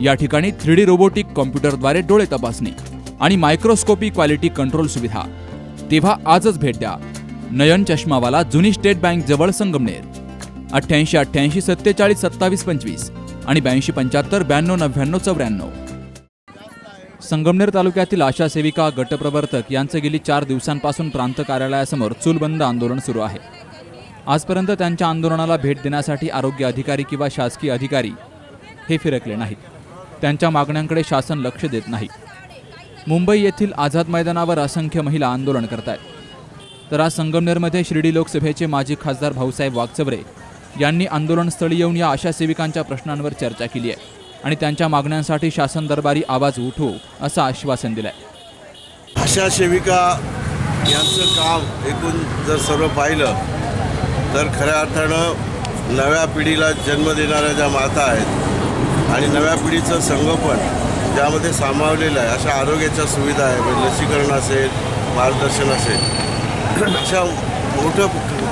या ठिकाणी three D robotic कॉम्प्युटरद्वारे डोळे तपासणी आणि मायक्रोस्कोपी क्वालिटी कंट्रोल सुविधा. तेव्हा आजच भेट द्या. नयन चष्मावाला जुनी स्टेट बँक जवळ संगमनेर. अठ्ठ्याऐंशी अठ्ठ्याऐंशी सत्तेचाळीस सत्तावीस पंचवीस आणि ब्याऐंशी पंच्याहत्तर ब्याण्णव नव्याण्णव चौऱ्याण्णव. संगमनेर तालुक्यातील आशा सेविका गटप्रवर्तक यांचं गेली चार दिवसांपासून प्रांत कार्यालयासमोर चूलबंद आंदोलन सुरू आहे. आजपर्यंत त्यांच्या आंदोलनाला भेट देण्यासाठी आरोग्य अधिकारी किंवा शासकीय अधिकारी हे फिरकले नाहीत. त्यांच्या मागण्यांकडे शासन लक्ष देत नाही. मुंबई येथील आझाद मैदानावर असंख्य महिला आंदोलन करत आहेत तर आज संगमनेरमध्ये शिर्डी लोकसभेचे माजी खासदार भाऊसाहेब वागचवरे यांनी आंदोलनस्थळी येऊन या आशा सेविकांच्या प्रश्नांवर चर्चा केली आहे आणि त्यांच्या मागण्यांसाठी शासन दरबारी आवाज उठवू असं आश्वासन दिलं आहे आशा सेविका यांचं काम एकूण जर सर्व पाहिलं तर खऱ्या अर्थानं नव्या पिढीला जन्म देणाऱ्या ज्या माता आहेत आणि नव्या पिढीचं संगोपन ज्यामध्ये सामावलेलं आहे अशा आरोग्याच्या सुविधा आहे म्हणजे लसीकरण असेल मार्गदर्शन असेल. अशा मोठं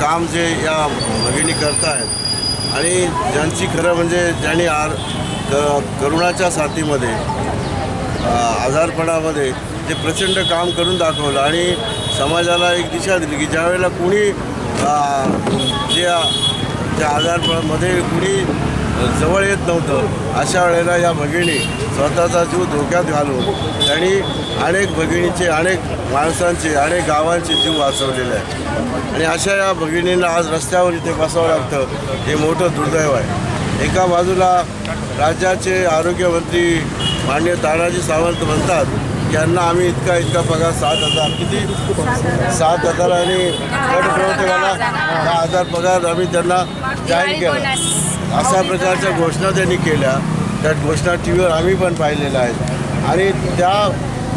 काम जे या भगिनी करत आहेत आणि ज्यांची खरं म्हणजे ज्यांनी आर क- करुणाच्या साथीमध्ये आजारपणामध्ये जे प्रचंड काम करून दाखवलं आणि समाजाला एक दिशा दिली की ज्यावेळेला कुणी जे त्या आजारपणामध्ये कुणी जवळ येत नव्हतं. अशा वेळेला या भगिनी स्वतःचा जीव धोक्यात घालून त्यांनी अनेक भगिनीचे अनेक माणसांचे अनेक गावांचे जीव वाचवलेले आहे आणि अशा या भगिनींना आज रस्त्यावर इथे बसावं लागतं हे मोठं दुर्दैव आहे. एका बाजूला राज्याचे आरोग्यमंत्री मान्य तानाजी सावंत म्हणतात की यांना आम्ही इतका इतका पगार सात हजार किती? सात हजार आणि गटप्रवर्तकाला दहा हजार पगार आम्ही त्यांना जाहीर केला. अशा प्रकारच्या घोषणा त्यांनी केल्या. त्या घोषणा टी व्हीवर आम्ही पण पाहिलेल्या आहेत. आणि त्या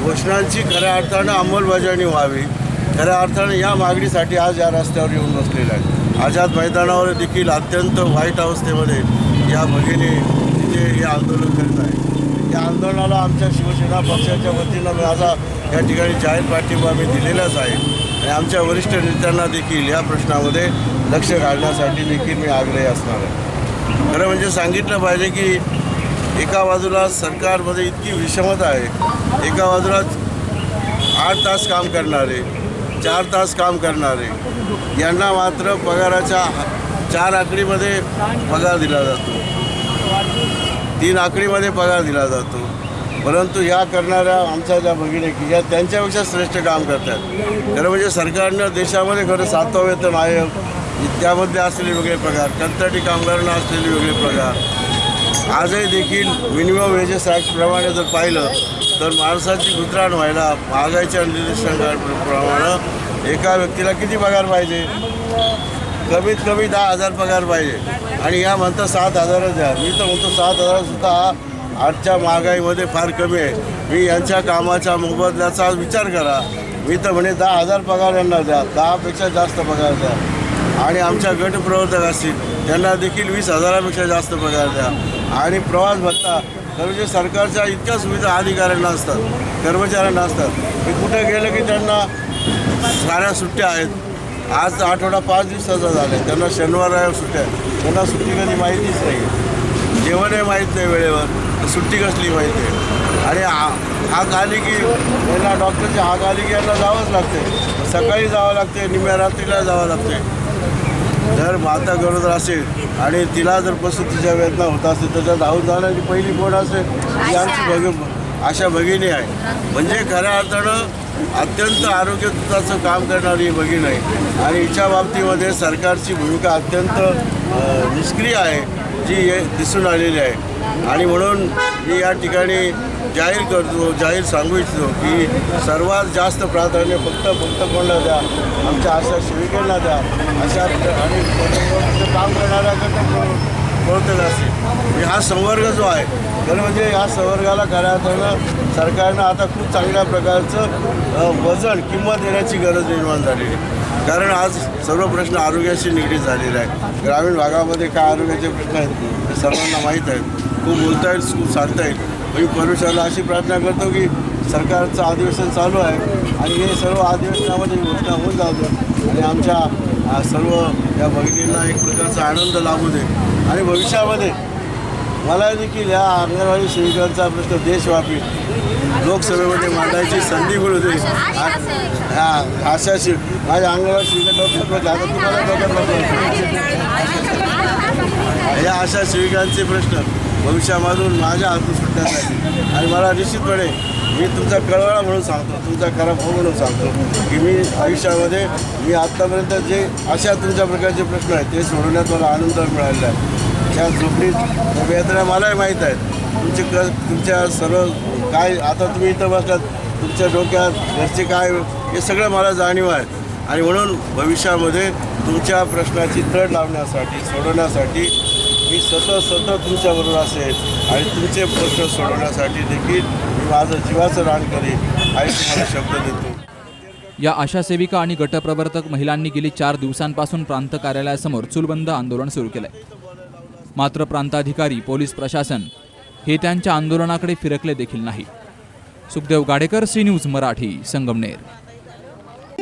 घोषणांची खऱ्या अर्थानं अंमलबजावणी व्हावी. खऱ्या अर्थानं या मागणीसाठी आज या रस्त्यावर येऊन बसलेल्या आहेत. आझाद मैदानावर देखील अत्यंत वाईट अवस्थेमध्ये या भगिनी तिथे हे आंदोलन करत आहे या आंदोलनाला आमच्या शिवसेना पक्षाच्या वतीनं माझा या ठिकाणी जाहीर पाठिंबा आम्ही दिलेलाच आहे. आणि आमच्या वरिष्ठ नेत्यांना देखील या प्रश्नामध्ये लक्ष घालण्यासाठी देखील मी आग्रही असणार आहे. खरं म्हणजे सांगितलं पाहिजे की एका बाजूला सरकारमध्ये इतकी विषमता आहे एका बाजूला आठ तास काम करणारे चार तास काम करणारे यांना मात्र पगाराच्या चार आकडीमध्ये पगार दिला जातो. तीन आकडीमध्ये पगार दिला जातो. परंतु या करणाऱ्या आमच्या ज्या भगिनी की या त्यांच्यापेक्षा श्रेष्ठ काम करतात. खरं म्हणजे सरकारनं देशामध्ये खरं सातवा वेतन आयोग त्यामध्ये असलेले वेगळे पगार कंत्राटी कामगारांना असलेले वेगळे पगार आजही देखील मिनिमम वेजेस ॲक्टप्रमाणे जर पाहिलं तर माणसाची गुजराण व्हायला महागाईच्या निर्देशांप्रमाणे एका व्यक्तीला किती पगार पाहिजे? कमीत कमी दहा हजार पगार पाहिजे. आणि या म्हणता सात हजारच द्या. मी तर म्हणतो सात हजारसुद्धा हा आजच्या महागाईमध्ये फार कमी आहे. मी यांच्या कामाच्या मोबदल्याचा विचार करा. मी तर म्हणे दहा हजार पगार यांना द्या. दहापेक्षा जास्त पगार द्या. आणि आमच्या गटप्रवर्तक असतील त्यांना देखील वीस हजारापेक्षा जास्त पगार द्या. आणि प्रवास भत्ता तर म्हणजे सरकारच्या इतक्या सुविधा अधिकाऱ्यांना असतात कर्मचाऱ्यांना असतात. मी कुठे गेलं की त्यांना साऱ्या सुट्ट्या आहेत. आज आठवडा पाच दिवसाचा झाला आहे त्यांना शनिवार रविवार सुट्ट्या आहेत. त्यांना सुट्टी कधी माहितीच नाही. जेवणही माहीत नाही वेळेवर. सुट्टी कसली माहिती आहे? आणि हा- हाक आली की यांना डॉक्टरची हाक आली की यांना जावंच लागते सकाळी जावं लागते निम्या रात्रीला जावं लागते जर माता गरोदर असेल आणि तिला जर प्रसूतीच्या वेदना होत असेल तर धावून जाण्याची पहिली कोण असेल? ती आमची भग अशा भगिनी आहे. म्हणजे खऱ्या अर्थानं अत्यंत आरोग्यताचं काम करणारी ही भगिनी आहे. आणि हिच्या बाबतीमध्ये सरकारची भूमिका अत्यंत निष्क्रिय आहे जी हे दिसून आलेली आहे. आणि म्हणून मी या ठिकाणी जाहीर करतो जाहीर सांगू इच्छितो की सर्वात जास्त प्राधान्य फक्त फक्त द्या आमच्या आशा सेविकांना द्या. अशा आणि काम करणाऱ्या गटप्रवर्तक असेल हा संवर्ग जो आहे तर म्हणजे या संवर्गाला खऱ्या अर्थानं सरकारनं आता खूप चांगल्या प्रकारचं वजन किंमत देण्याची गरज निर्माण झालेली आहे. कारण आज सर्व प्रश्न आरोग्याशी निगडीत झालेले आहे ग्रामीण भागामध्ये काय आरोग्याचे प्रश्न आहेत हे सर्वांना माहीत आहेत. खूप बोलता येईल खूप सांगता येईल. मी परमेश्वरला अशी प्रार्थना करतो की सरकारचं अधिवेशन चालू आहे आणि हे सर्व अधिवेशनामध्ये घोषणा होऊन जाऊ आणि आमच्या सर्व या भगिनींना एक प्रकारचा आनंद लाभू दे. आणि भविष्यामध्ये मला देखील या अंगणवाडी सेविकांचा प्रश्न देशव्यापी लोकसभेमध्ये मांडायची संधी मिळू दे. हा आशा माझ्या अंगणवाडी सेविका डॉक्टर तुम्हाला डॉक्टर या अशा सेविकांचे प्रश्न. भविष्यामधून माझ्या हातून सुटण्यासाठी आणि मला निश्चितपणे मी तुमचा कळवळा म्हणून सांगतो तुमचा खरा भाऊ म्हणून सांगतो की मी आयुष्यामध्ये मी आत्तापर्यंत जे अशा तुमच्या प्रकारचे प्रश्न आहेत ते सोडवण्यात मला आनंद मिळालेला आहे. त्या झोपडीत वेदना मलाही माहीत आहेत. तुमचे क तुमच्या सर्व काय आता तुम्ही इथं बसलात तुमच्या डोक्यात घरचे काय हे सगळं मला जाणीव आहे. आणि म्हणून भविष्यामध्ये तुमच्या प्रश्नाची तड लावण्यासाठी सोडवण्यासाठी मी सतत सतत तुमच्याबरोबर असेल आणि तुमचे प्रश्न सोडवण्यासाठी देखील मी माझं जीवाचं रान करेन आणि तुम्हाला शब्द देतो. या आशा सेविका आणि गटप्रवर्तक महिलांनी गेली चार दिवसांपासून प्रांत कार्यालयासमोर चुलबंद आंदोलन सुरू केलंय. मात्र प्रांताधिकारी पोलीस प्रशासन हे त्यांच्या आंदोलनाकडे फिरकले देखील नाही. Sukhdev Gadekar C News Marathi Sangamner.